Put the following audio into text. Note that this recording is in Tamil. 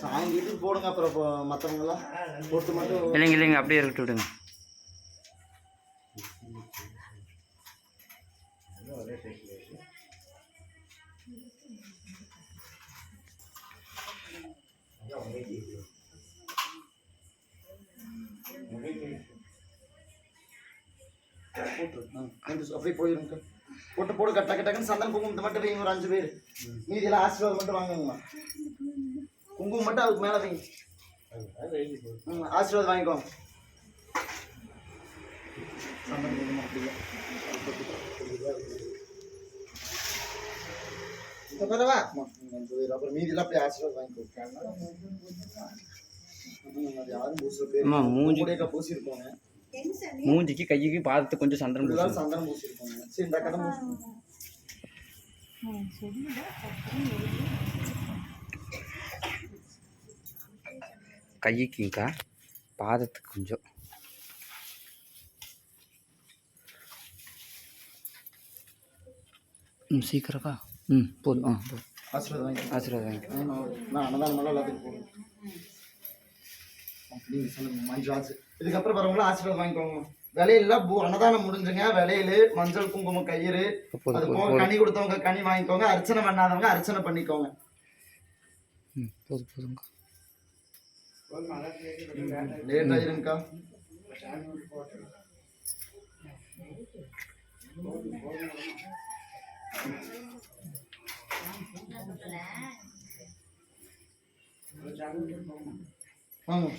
சாயங்கிட்டு போடுங்க அப்புறம் இப்போ மற்றவங்களாம் போட்டு மட்டும் இல்லைங்க இல்லைங்க அப்படியே இருக்கட்டும் விடுங்க போட்டு ஆ, வந்து அப்படியே போயிருங்க போட்டு போடு கட்ட கட்டக்குன்னு சந்தன குங்குமத்தை மட்டும் வைங்க ஒரு அஞ்சு பேர். மீதியெல்லாம் ஆசீர்வாதம் மட்டும் வாங்குங்கம்மா. குங்குமம் மட்டும் அதுக்கு மேலே வைங்க. ம் ஆசீர்வாதம் வாங்கிக்கோங்க. சந்தன குங்குமம் அப்படியே. இந்த பரவா அஞ்சு பேர். அப்புறம் மீதியெல்லாம் அப்படியே ஆசீர்வாதம் வாங்கிக்கோ. ம், அது யாரும் பூசுற பேர் அம்மா, மூஞ்சி- மூடியக்கா பூசிருக்கோங்க மூஞ்சிக்கு கைக்கு பாதத்துக்கு கொஞ்சம். சந்தனம் பூசிருக்கோங்க சரி இந்த கடை. கைக்குங்கக்கா பாதத்துக்கு கொஞ்சம். ம் சீக்கிரக்கா ம் போதும். ஆ போதும் ஆசீர்வாதம் ஆசீர்வாதம் நான் அன்னதானம் எல்லாத்துக்கும் போடுவேன். அப்படின்னு சொல்லுங்க மஞ்சள் ஆசு இதுக்கப்புறம் வரவங்களும் ஆசீர்வாதம் வாங்கிக்கோங்க. விலையில பூ அன்னதானம் முடிஞ்சுங்க. விலையில மஞ்சள் குங்குமம் கயிறு. அது போக கனி கொடுத்தவங்க கனி வாங்கிக்கோங்க. அர்ச்சனை பண்ணாதவங்க அர்ச்சனை பண்ணிக்கோங்க. போதும் போதுங்கக்கா லேட் ஆயிருங்கக்கா வாங்க.